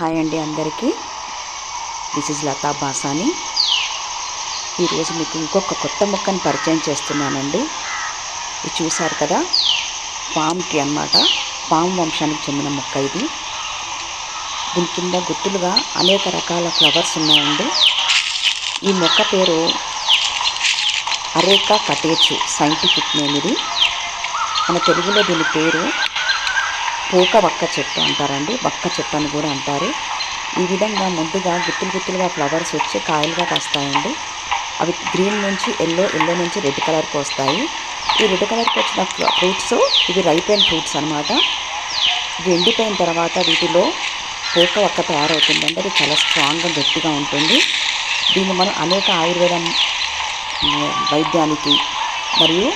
Hi అండి అందరికీ. This is Latha Basani. ఈరోజు మీకు ఇంకొక కొత్త మొక్కను పరిచయం చేస్తున్నానండి. ఇది చూసారు కదా? పామ్ ట్రీ అన్నమాట. పామ్ వంశానికి చెందిన మొక్క ఇది. దీని కింద గుర్తులుగా అనేక రకాల ఫ్లవర్స్ ఉన్నాయండి. ఈ మొక్క పేరు అరేకా కటేచు సైంటిఫిక్ నేమ్ ఇది. మన తెలుగులో దీని పేరు పోక వక్క చెట్టు అంటారండి. వక్క చెట్టు అని కూడా అంటారు. ఈ విధంగా ముందుగా గుత్తులు గుత్తులుగా ఫ్లవర్స్ వచ్చి కాయలుగా కాస్తాయండి. అవి గ్రీన్ నుంచి ఎల్లో ఎల్లో నుంచి రెడ్ కలర్కి వస్తాయి. ఈ రెడ్ కలర్కి వచ్చిన ఫ్రూట్స్ ఇవి రైపెన్ ఫ్రూట్స్ అనమాట ఇవి ఎండిపోయిన తర్వాత వీటిలో పోక వక్క తయారవుతుందండి. అది చాలా స్ట్రాంగ్గా గట్టిగా ఉంటుంది. దీన్ని మనం అనేక ఆయుర్వేదం వైద్యానికి మరియు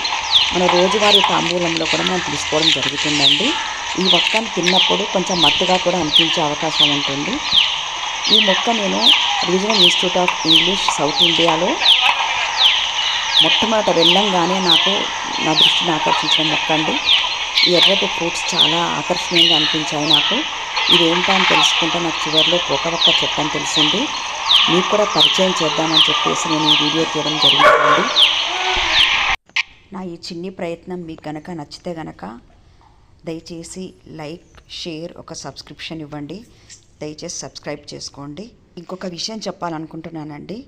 మన రోజువారీ తాంబూలంలో కూడా మనం తీసుకోవడం జరుగుతుందండి. ఈ మొక్కను తిన్నప్పుడు కొంచెం మత్తుగా కూడా అనిపించే అవకాశం ఉంటుంది. ఈ మొక్క నేను regional institute of English south ఇండియాలో మొట్టమొదట వెళ్ళంగానే నాకు నా దృష్టిని ఆకర్షించిన మొక్క అండి. ఈ ఎర్రటి ఫ్రూట్స్ చాలా ఆకర్షణీయంగా అనిపించాయి నాకు. ఇది ఏంటో అని తెలుసుకుంటే నాకు చివరిలో పోక ఒక్క చెట్టు అని తెలిసింది. మీకు కూడా పరిచయం చేద్దామని చెప్పేసి నేను ఈ వీడియో తీయడం జరిగిందండి. నా ఈ చిన్ని ప్రయత్నం మీకు గనక నచ్చితే గనక దయచేసి లైక్ షేర్ ఒక సబ్స్క్రిప్షన్ ఇవ్వండి. దయచేసి సబ్స్క్రైబ్ చేసుకోండి. ఇంకొక విషయం చెప్పాలనుకుంటున్నానండి.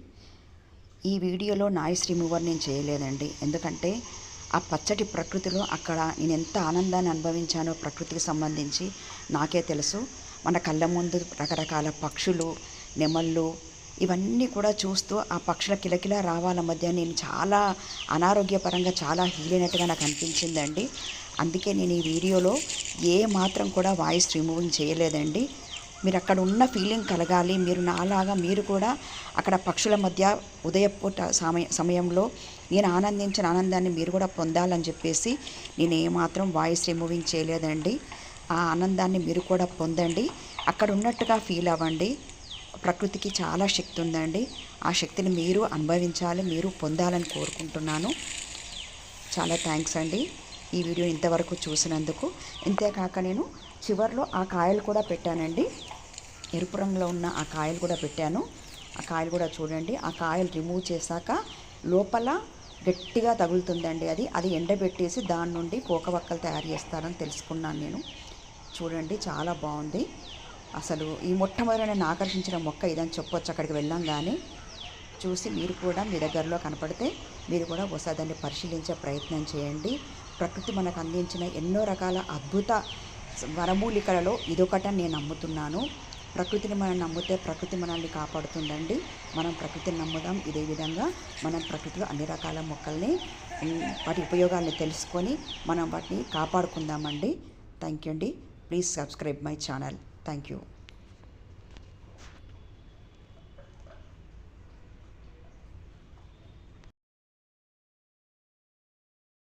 ఈ వీడియోలో నాయిస్ రిమూవర్ నేను చేయలేదండి. ఎందుకంటే ఆ పచ్చటి ప్రకృతిలో అక్కడ నేను ఎంత ఆనందాన్ని అనుభవించానో ప్రకృతికి సంబంధించి నాకే తెలుసు. మన కళ్ళ ముందు రకరకాల పక్షులు నెమళ్ళు ఇవన్నీ కూడా చూస్తూ ఆ పక్షుల కిలకిల రావాల మధ్య నేను చాలా అనారోగ్యపరంగా చాలా హీల్ అయినట్టుగా నాకు అనిపించిందండి. అందుకే నేను ఈ వీడియోలో ఏ మాత్రం కూడా వాయిస్ రిమూవింగ్ చేయలేదండి. మీరు అక్కడ ఉన్న ఫీలింగ్ కలగాలి. మీరు నాలాగా మీరు కూడా అక్కడ పక్షుల మధ్య ఉదయపూట సమయ సమయంలో నేను ఆనందించిన ఆనందాన్ని మీరు కూడా పొందాలని చెప్పేసి నేను ఏమాత్రం వాయిస్ రిమూవింగ్ చేయలేదండి. ఆ ఆనందాన్ని మీరు కూడా పొందండి. అక్కడ ఉన్నట్టుగా ఫీల్ అవ్వండి. ప్రకృతికి చాలా శక్తి ఉందండి. ఆ శక్తిని మీరు అనుభవించాలి మీరు పొందాలని కోరుకుంటున్నాను. చాలా థ్యాంక్స్ అండి ఈ వీడియో ఇంతవరకు చూసినందుకు. ఇంతేకాక నేను చివర్లో ఆ కాయలు కూడా పెట్టానండి. ఎరుపు రంగులో ఉన్న ఆ కాయలు కూడా పెట్టాను. ఆ కాయలు కూడా చూడండి. ఆ కాయలు రిమూవ్ చేశాక లోపల గట్టిగా తగులుతుందండి అది. అది ఎండబెట్టేసి దాని నుండి పోక వక్కలు తయారు చేస్తారని తెలుసుకున్నాను నేను. చూడండి చాలా బాగుంది. అసలు ఈ మొట్టమొదటి నేను ఆకర్షించిన మొక్క ఇదని చెప్పొచ్చు అక్కడికి వెళ్ళంగానే చూసి మీరు కూడా మీ దగ్గరలో కనపడితే మీరు కూడా ఒకసారి దాన్ని పరిశీలించే ప్రయత్నం చేయండి. ప్రకృతి మనకు అందించిన ఎన్నో రకాల అద్భుత వరమూలికలలో ఇదొకటని నేను నమ్ముతున్నాను. ప్రకృతిని మనం నమ్మితే ప్రకృతి మనల్ని కాపాడుతుందండి. మనం ప్రకృతిని నమ్ముదాం. ఇదే విధంగా మనం ప్రకృతిలో అన్ని రకాల మొక్కల్ని వాటి ఉపయోగాలను తెలుసుకొని మనం వాటిని కాపాడుకుందామండి. థ్యాంక్ యూ అండి. Please subscribe my channel. Thank you